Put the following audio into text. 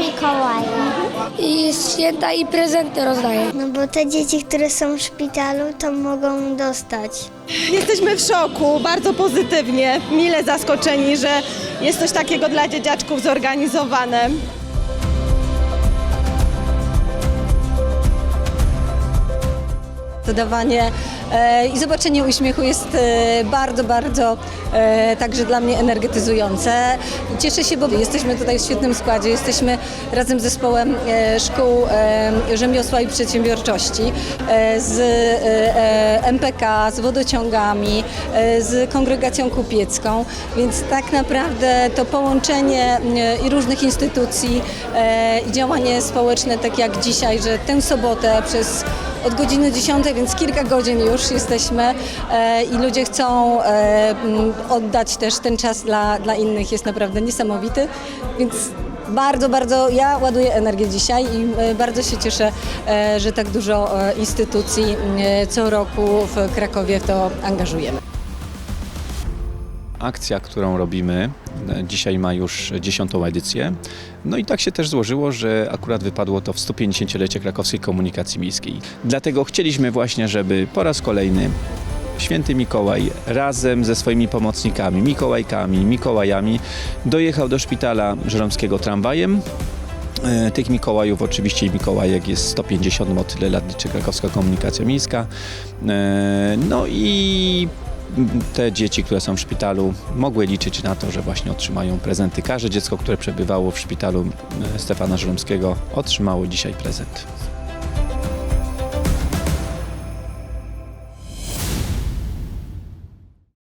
Mikołaja. I święta i prezenty rozdaje. No bo te dzieci, które są w szpitalu, to mogą dostać. Jesteśmy w szoku, bardzo pozytywnie, mile zaskoczeni, że jest coś takiego dla dzieciaczków zorganizowane. Dodawanie e, i zobaczenie uśmiechu jest e, bardzo, bardzo e, także dla mnie energetyzujące. Cieszę się, bo jesteśmy tutaj w świetnym składzie. Jesteśmy razem z zespołem szkół rzemiosła i przedsiębiorczości, z MPK, z wodociągami, z kongregacją kupiecką, więc tak naprawdę to połączenie i różnych instytucji i działanie społeczne, tak jak dzisiaj, że tę sobotę przez od godziny 10, więc kilka godzin już jesteśmy e, i ludzie chcą e, m, oddać też ten czas dla, dla innych, jest naprawdę niesamowity, więc bardzo, bardzo ja ładuję energię dzisiaj i e, bardzo się cieszę, że tak dużo instytucji e, co roku w Krakowie w to angażujemy. Akcja, którą robimy, dzisiaj ma już dziesiątą edycję. No i tak się też złożyło, że akurat wypadło to w 150-lecie krakowskiej komunikacji miejskiej. Dlatego chcieliśmy właśnie, żeby po raz kolejny Święty Mikołaj razem ze swoimi pomocnikami, Mikołajkami, Mikołajami dojechał do szpitala żeromskiego tramwajem. E, Tych Mikołajów, oczywiście i Mikołajek jest 150, bo tyle lat liczy krakowska komunikacja miejska. E, No i te dzieci, które są w szpitalu, mogły liczyć na to, że właśnie otrzymają prezenty. Każde dziecko, które przebywało w szpitalu e, Stefana Żeromskiego, otrzymało dzisiaj prezent.